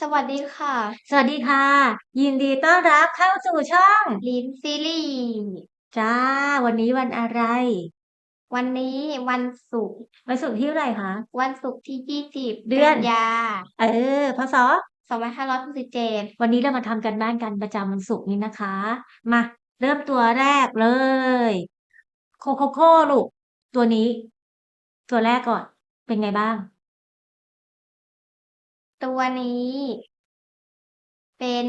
สวัสดีค่ะ สวัสดีค่ะ ยินดีต้อนรับเข้าสู่ช่อง ลิ้นซีรีส์จ้า วันนี้วันอะไร วันนี้วันศุกร์วันศุกร์ที่เท่าไหร่คะ วันศุกร์ที่20เดือนกันยา เออพศ2567วันนี้เรามาทำกันบ้านกันประจำวันศุกร์นี้นะคะ มาเริ่มตัวแรกเลย โคโคโค่ลูกตัวนี้ ตัวแรกก่อนเป็นไงบ้าง ตัวนี้ เป็น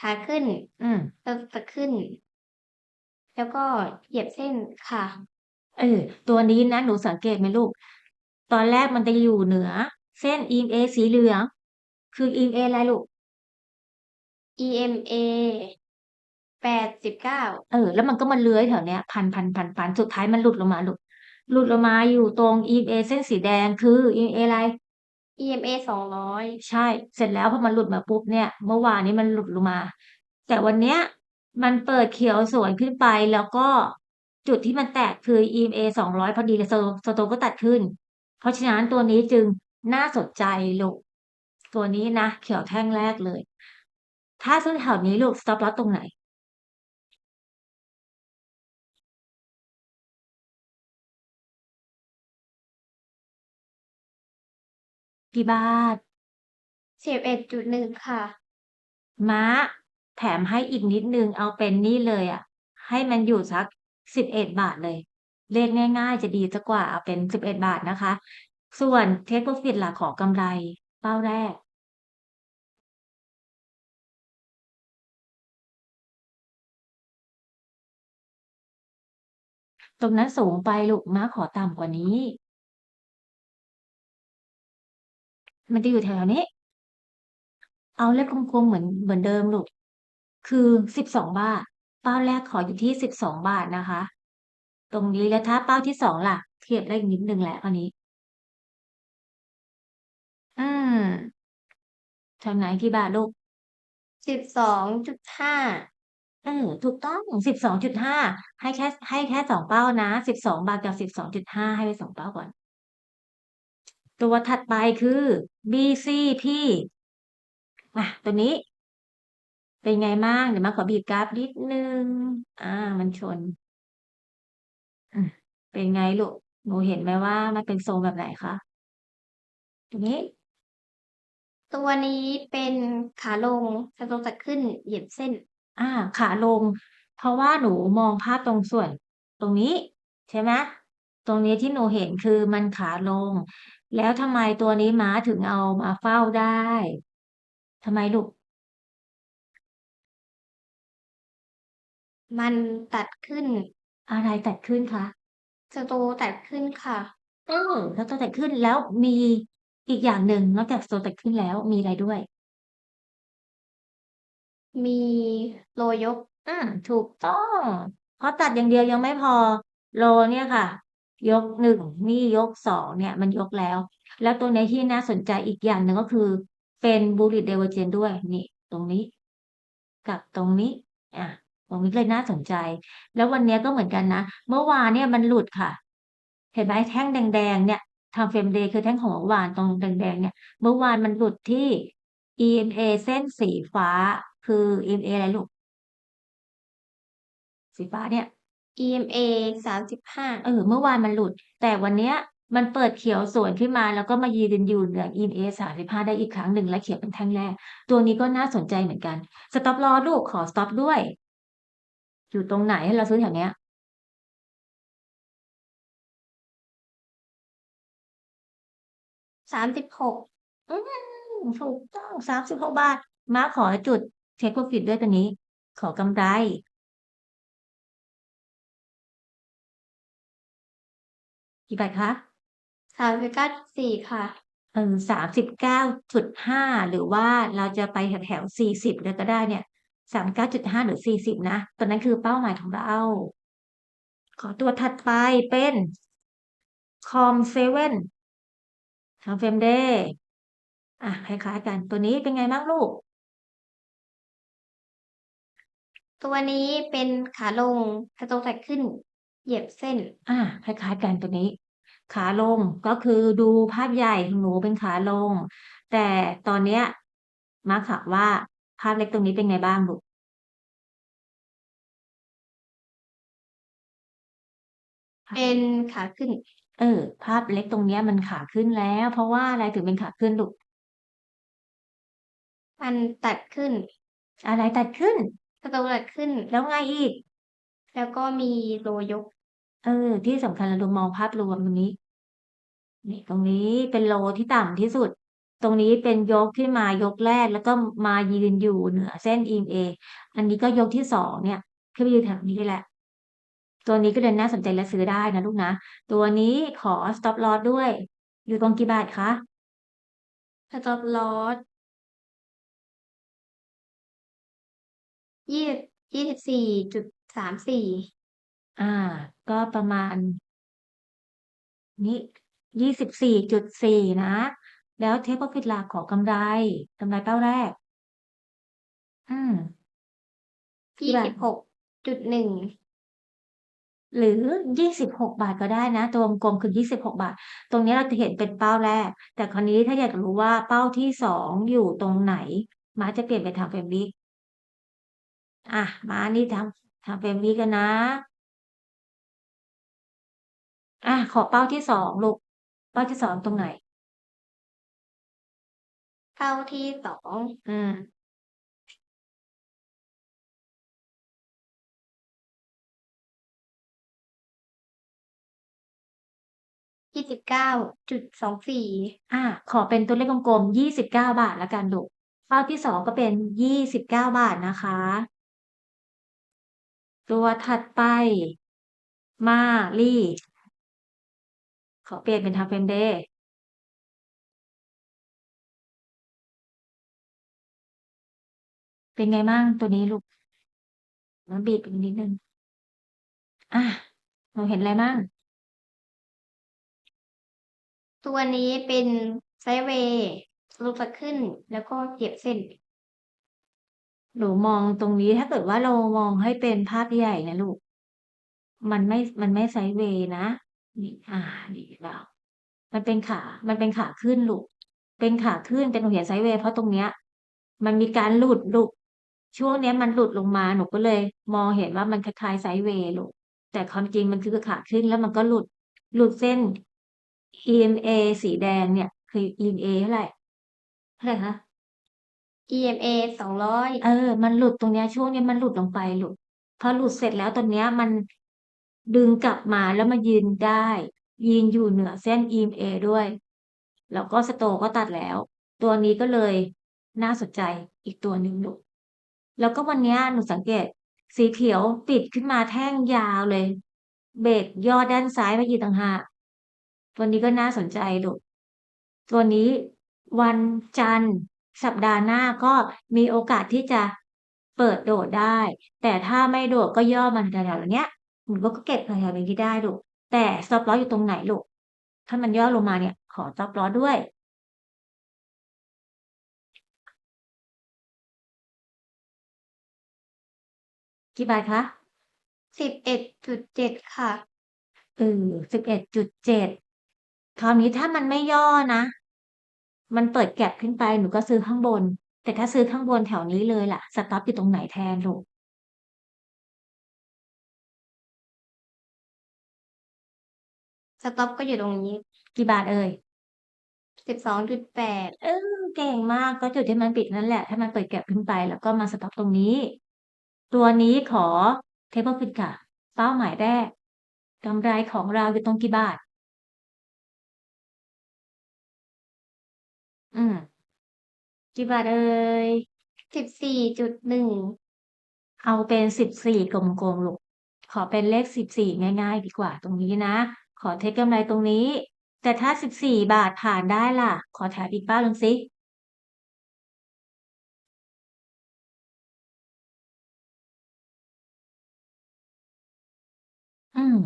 ขาขึ้น อืมเราจะขึ้น แล้วก็เหยียบเส้นค่ะ เออ ตัวนี้นะ หนูสังเกตไหมลูก ตอนแรกมันจะอยู่เหนือ เส้น EMA สีเหลือง คือ EMA อะไรลูก EMA 89เออ แล้วมันก็มาเลื้อยแถวเนี้ย พันพันพันพันสุดท้ายมันหลุดลงมาลูก หลุดลงมาอยู่ตรง EMA เส้นสีแดงคือ EMA อะไร EMA 200ใช่ เสร็จแล้วพอมันหลุดมาปุ๊บเนี่ย เมื่อวานนี้มันหลุดลงมา แต่วันเนี้ยมันเปิดเขียวสวยขึ้นไปแล้วก็จุดที่มันแตกคือ EMA สองร้อยพอดีเลยสโตสโตก็ตัดขึ้น เพราะฉะนั้นตัวนี้จึงน่าสนใจลูก ตัวนี้นะ เขียวแท่งแรกเลย ถ้าซื้อแถวนี้ลูก stop loss ตรงไหน กี่บาท11.1ค่ะ ม้า แถมให้อีกนิดนึงเอาเป็นนี่เลยอะให้มันอยู่สักสิบเอ็ดบาทเลย เลขง่าย ๆ จะดีสักกว่าเอาเป็นสิบเอ็ดบาทนะคะ ส่วนเทคโปรฟิตล่ะขอกำไร เป้าแรก ตรงนั้นสูงไปลูกม้าขอต่ำกว่านี้ มันจะอยู่แถวๆนี้ เอาเลขกลมๆเหมือนเหมือนเดิมลูก คือสิบสองบาท เป้าแรกขออยู่ที่สิบสองบาทนะคะ ตรงนี้แล้วถ้าเป้าที่สองล่ะ เทียบได้อีกนิดนึงแหละอันนี้ อืมแถวไหนกี่บาทลูก12.5เออถูกต้องสิบสองจุดห้าให้แค่ให้แค่สองเป้านะสิบสองบาทกับสิบสองจุดห้าให้ไปสองเป้าก่อน ตัวถัดไปคือ BCP อะตัวนี้ เป็นไงบ้างเดี๋ยวมาขอบีบกราฟนิดนึง อ่า มันชนอืมเป็นไงลูกหนูเห็นไหมว่ามันเป็นทรงแบบไหนคะตัวนี้ ตัวนี้เป็นขาลงสโตจะขึ้นเหยียบเส้น อ่า ขาลง เพราะว่าหนูมองภาพตรงส่วน ตรงนี้ ใช่ไหมตรงนี้ที่หนูเห็นคือมันขาลง แล้วทำไมตัวนี้ม้าถึงเอามาเฝ้าได้ทำไมลูก มันตัดขึ้น อะไรตัดขึ้นคะสโตตัดขึ้นค่ะเออแล้วตัวตัดขึ้นแล้วมีอีกอย่างหนึ่งนอกจากตัวตัดขึ้นแล้วมีอะไรด้วย มีโลยกอืมถูกต้องเพราะตัดอย่างเดียวยังไม่พอโลเนี่ยค่ะ ยกหนึ่งนี่ยกสองเนี่ยมันยกแล้ว แล้วตัวนี้ที่น่าสนใจอีกอย่างหนึ่งก็คือ เป็นบูริ t เดเวอร์เจนด้วยนี่ ตรงนี้ กับตรงนี้อะตรงนี้เลยน่าสนใจ แล้ววันนี้ก็เหมือนกันนะ เมื่อวานเนี่ยมันหลุดค่ะ เห็นไหมแท่งแดงๆเนี่ยทำเฟรมเดย์คือแท่งของเมื่อวานตรงแดงๆเนี่ย เมื่อวานมันหลุดที่ EMA เส้นสีฟ้าคือ EMA อะไรลูก สีฟ้าเนี่ย EMA 35เออ เมื่อวานมันหลุด แต่วันเนี้ยมันเปิดเขียวสวนขึ้นมาแล้วก็มายืนอยู่เหนือ EMA 35ได้อีกครั้งหนึ่งและเขียวเป็นแท่งแรก ตัวนี้ก็น่าสนใจเหมือนกัน สต็อปลอลูกขอสต็อปด้วย อยู่ตรงไหนให้เราซื้อแถวเนี้ย36อืมถูกต้องสามสิบหกบาท มาขอจุดเทคโปรฟิตด้วยตัวนี้ ขอกำไร กี่บาทคะ39.4ค่ะเออสามสิบเก้าจุดห้าหรือว่าเราจะไปแถวแถวสี่สิบเลยก็ได้เนี่ยสามเก้าจุดห้าหรือสี่สิบนะตัวนั้นคือเป้าหมายของเรา ขอตัวถัดไปเป็นคอมเซเว่นทางเฟรมเดย์อะคล้ายๆกันตัวนี้เป็นไงบ้างลูก ตัวนี้เป็นขาลงสโตตัดขึ้น เหยียบเส้น อ่า คล้าย ๆ กันตัวนี้ ขาลงก็คือดูภาพใหญ่ของหนูเป็นขาลง แต่ตอนเนี้ยมาร์คถามว่าภาพเล็กตรงนี้เป็นไงบ้างลูกเป็นขาขึ้น เออ ภาพเล็กตรงเนี้ยมันขาขึ้นแล้ว เพราะว่าอะไรถึงเป็นขาขึ้นลูกมันตัดขึ้น อะไรตัดขึ้นสโตรตัดขึ้นแล้วไงอีก แล้วก็มีโลยก เออ ที่สำคัญเราดูมองภาพรวมตรงนี้ นี่ตรงนี้เป็นโลที่ต่ำที่สุด ตรงนี้เป็นยกที่มายกแรกแล้วก็มายืนอยู่เหนือเส้น EMA อันนี้ก็ยกที่สองเนี่ยขึ้นไปยืนแถวนี้แหละ ตัวนี้ก็เดินน่าสนใจและซื้อได้นะลูกนะ ตัวนี้ขอ stop loss ด้วย อยู่ตรงกี่บาทคะสต็อปลอสยี่ยี่สิบสี่จุด สามสี่อ่า ก็ประมาณ นี้ยี่สิบสี่จุดสี่นะ แล้วเทคโปรฟิตหลักของกำไรกำไรเป้าแรก อืมกี่ยี่บาทสิบหกจุดหนึ่งหรือยี่สิบหกบาทก็ได้นะ ตัววงกลมคือยี่สิบหกบาท ตรงนี้เราจะเห็นเป็นเป้าแรก แต่คราวนี้ถ้าอยากรู้ว่าเป้าที่สองอยู่ตรงไหน มาจะเปลี่ยนไปทางเฟรมวิกอะ มานี่ทำ ทางเฟรมวิกกันนะ อะขอเป้าที่สองลูก เป้าที่สองตรงไหน เป้าที่สองอืมยี่สิบเก้าจุดสองสี่อะขอเป็นตัวเลขกลมๆยี่สิบเก้าบาทแล้วกันลูกเป้าที่สองก็เป็นยี่สิบเก้าบาทนะคะ ตัวถัดไป มาลี่ ขอเปลี่ยนเป็นทาเฟรมเดย์เป็นไงบ้างตัวนี้ลูกมาบีบอีกนิดนึง อะเราเห็นอะไรบ้าง ตัวนี้เป็นไซเวย์ลูกจะขึ้น แล้วก็เหยียบเส้น หนูมองตรงนี้ถ้าเกิดว่าเรามองให้เป็นภาพใหญ่นะลูก มันไม่ มันไม่ไซด์เวย์นะนี่อ่าดีแล้วมันเป็นขา มันเป็นขาขึ้นลูก เป็นขาขึ้นเป็นหนูเห็นไซด์เวย์เพราะตรงเนี้ย มันมีการหลุดลูก ช่วงเนี้ยมันหลุดลงมาหนูก็เลย มองเห็นว่ามันคล้ายๆไซด์เวย์ลูก แต่ความจริงมันคือขาขึ้นแล้วมันก็หลุด หลุดเส้น EMA สีแดงเนี่ย คือ EMA เท่าไหร่เท่าไหร่คะ EMA สองร้อยเออ มันหลุดตรงเนี้ยช่วงเนี้ยมันหลุดลงไปหลุด พอหลุดเสร็จแล้วตอนเนี้ยมันดึงกลับมาแล้วมายืนได้ ยืนอยู่เหนือเส้น EMA ด้วย แล้วก็สโตก็ตัดแล้ว ตัวนี้ก็เลยน่าสนใจอีกตัวหนึ่งหลูกแล้วก็วันเนี้ยหนูสังเกต สีเขียวปิดขึ้นมาแท่งยาวเลย เบรกย่อด้านซ้ายมาอีกต่างหากตัวนี้ก็น่าสนใจหลูกตัวนี้วันจันทร์ สัปดาห์หน้าก็มีโอกาสที่จะเปิดโดดได้ แต่ถ้าไม่โดดก็ย่อมันแถวๆเนี้ยมันก็เก็บแถวๆนี้ได้ลูกแต่ stop loss อยู่ตรงไหนลูก ถ้ามันย่อลงมาเนี่ย ขอ stop loss ด้วย กี่บาทคะสิบเอ็ดจุดเจ็ดค่ะเออสิบเอ็ดจุดเจ็ดคราวนี้ถ้ามันไม่ย่อนะ มันเปิดแก็บขึ้นไปหนูก็ซื้อข้างบน แต่ถ้าซื้อข้างบนแถวนี้เลยล่ะ สต็อปอยู่ตรงไหนแทนลูกสต็อปก็อยู่ตรงนี้ กี่บาทเอ่ยสิบสองจุดแปดเออเก่งมากก็จุดที่มันปิดนั่นแหละถ้ามันเปิดแก็บขึ้นไปแล้วก็มาสต็อปตรงนี้ ตัวนี้ขอเทเบิลฟิตค่ะเป้าหมายแรกกำไรของเราอยู่ตรงกี่บาท อืม กี่บาทเอ่ยสิบสี่จุดหนึ่ง เอาเป็นสิบสี่กลมๆลูก ขอเป็นเลขสิบสี่ง่าย ๆ ดีกว่าตรงนี้นะ ขอเทคกำไรตรงนี้ แต่ถ้าสิบสี่บาทผ่านได้ล่ะ ขอแถมอีกเป้าหนึ่งสิอืม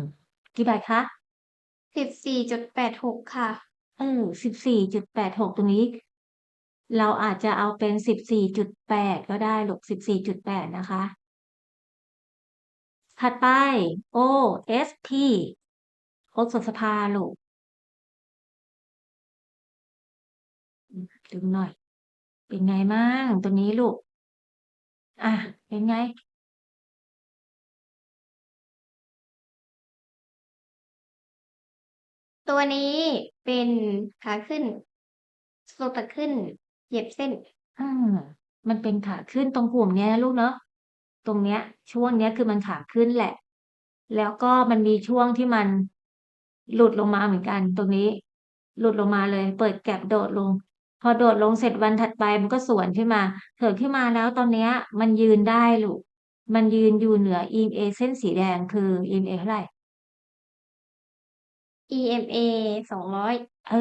กี่บาทคะสิบสี่จุดแปดหกค่ะ เออสิบสี่จุดแปดหกตรงนี้ เราอาจจะเอาเป็นสิบสี่จุดแปดก็ได้ลูกสิบสี่จุดแปดนะคะ ถัดไป O S P โอสถสภาลูกดึงหน่อย เป็นไงมั่งตัวนี้ลูก อะ เป็นไง? ตัวนี้เป็นขาขึ้นโพกตัดขึ้น เหยียบเส้นอืมมันเป็นขาขึ้นตรงกลุ่มเนี้ยนะลูกเนาะตรงเนี้ย ช่วงเนี้ยคือมันขาขึ้นแหละ แล้วก็มันมีช่วงที่มันหลุดลงมาเหมือนกัน ตรงนี้ หลุดลงมาเลย เปิด gap โดดลง พอโดดลงเสร็จวันถัดไปมันก็สวนขึ้นมาเถิดขึ้นมาแล้วตอนเนี้ย มันยืนได้ลูกมันยืนอยู่เหนือ EMA เส้นสีแดงคือ EMA เท่าไร? EMA 200เออ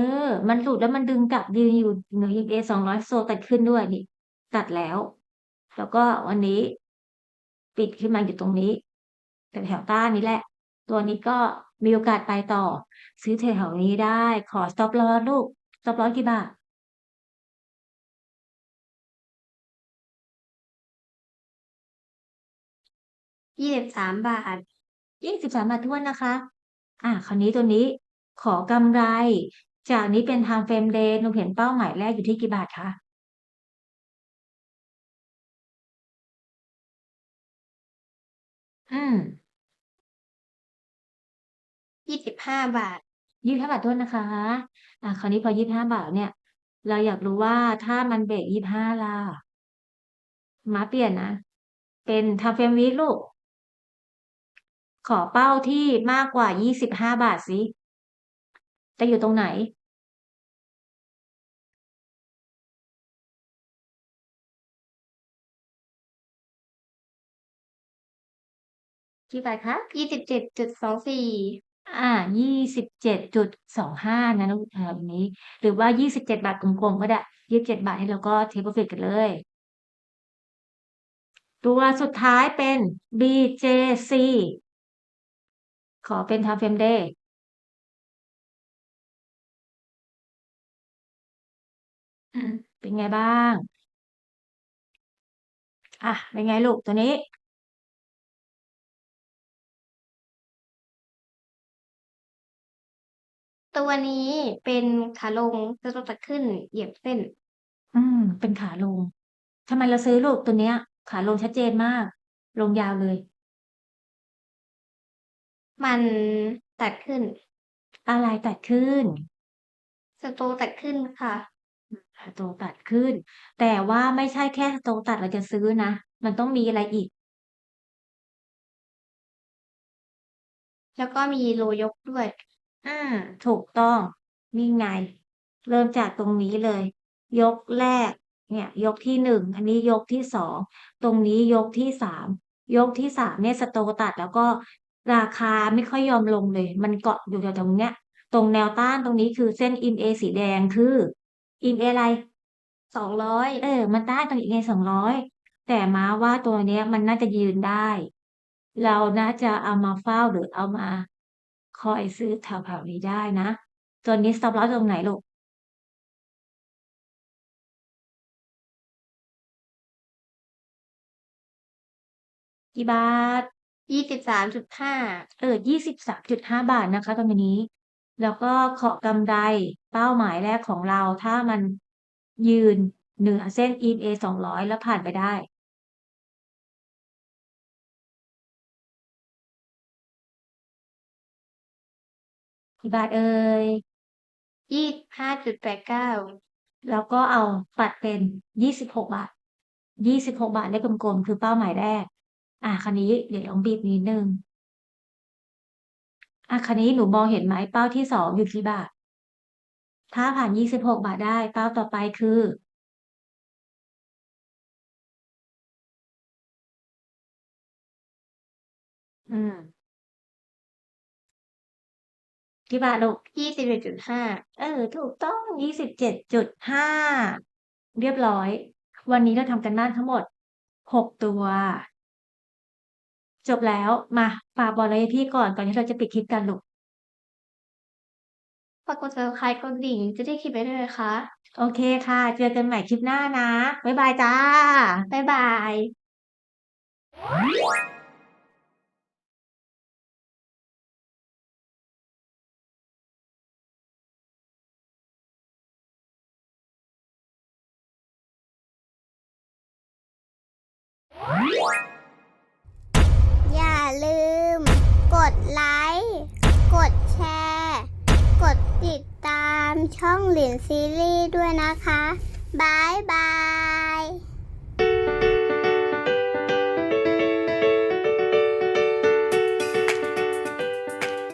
มันหลุดแล้วมันดึงกลับยืนอยู่เหนือ EMA 200โซตัดขึ้นด้วยนี่ตัดแล้ว แล้วก็วันนี้ ปิดขึ้นมาอยู่ตรงนี้แถวๆต้านนี้แหละ ตัวนี้ก็มีโอกาสไปต่อ ซื้อแถวๆนี้ได้ ขอ stop loss ลูก stop loss กี่บาท?23บาท23บาทถ้วนนะคะ อ่าคราวนี้ตัวนี้ขอกำไร จากนี้เป็น time frame day หนูเห็นเป้าหมายแรกอยู่ที่กี่บาทคะ?อืม25บาท25บาทถ้วนนะคะ อ่าคราวนี้พอ25บาทเนี่ย เราอยากรู้ว่าถ้ามันเบรก25ล่ะ?ม้าเปลี่ยนนะ เป็น time frame week ลูก ขอเป้าที่มากกว่า 25 บาทสิจะอยู่ตรงไหน?กี่บาทคะ?27.24อา27.25นะลูกแถวนี้ หรือว่า27บาทกลมๆก็ได้27บาทนี้เราก็ take profit กันเลย ตัวสุดท้ายเป็น BJC ขอเป็น time frame day อืมเป็นไงบ้าง?อะเป็นไงลูกตัวนี้?ตัวนี้เป็นขาลงสะโพกตัดขึ้นเหยียบเส้น อืม เป็นขาลงทำไมเราซื้อลูกตัวเนี้ย ขาลงชัดเจนมาก ลงยาวเลย มันตัดขึ้น อะไรตัดขึ้น?สโตรกตัดขึ้นค่ะอืมสโตรกตัดขึ้น แต่ว่าไม่ใช่แค่สโตรกตัดเราจะซื้อนะ มันต้องมีอะไรอีก?แล้วก็มีโลยกด้วยอืมถูกต้องนี่ไง เริ่มจากตรงนี้เลย ยกแรก เนี่ย ยกที่1อันนี้ยกที่2ตรงนี้ยกที่3ยกที่3เนี่ยสโตรกตัดแล้วก็ ราคาไม่ค่อยยอมลงเลย มันเกาะอยู่แถวๆเนี้ย ตรงแนวต้านตรงนี้คือเส้น EMA สีแดงคือ EMA อะไร?200เออ มันต้านตรง EMA 200แต่มาว่าตัวเนี้ยมันน่าจะยืนได้ เราน่าจะเอามาเฝ้าหรือเอามา คอยซื้อแถวๆนี้ได้นะตัวนี้ stop loss ตรงไหนลูก?กี่บาท? 23.5เออ23.5บาทนะคะตัวนี้ แล้วก็ขอกำไรเป้าหมายแรกของเรา ถ้ามันยืนเหนือเส้น EMA 200แล้วผ่านไปได้กี่บาทเอ่ย?25.89แล้วก็เอาปัดเป็น26บาท26บาทเลขกลมๆ คือเป้าหมายแรก อาคราวนี้เดี๋ยวลองบีบนิดหนึ่งอาคราวนี้หนูมองเห็นไหมเป้าที่2อยู่กี่บาท?ถ้าผ่าน26บาทได้เป้าต่อไปคือ อืมกี่บาทลูก?21.5เออ ถูกต้อง27.5เรียบร้อย วันนี้เราทำการบ้านทั้งหมด6ตัว จบแล้วมาฝากบอกอะไรพี่ก่อนก่อนที่เราจะปิดคลิปกันลูกฝากกด subscribe กดดิ่งจะได้คลิปไปด้วยนะคะ โอเคค่ะ เจอกันใหม่คลิปหน้านะ บ๊ายบายจ้า บ๊ายบายามช่องหลินซีรีส์ด้วยนะคะบายบาย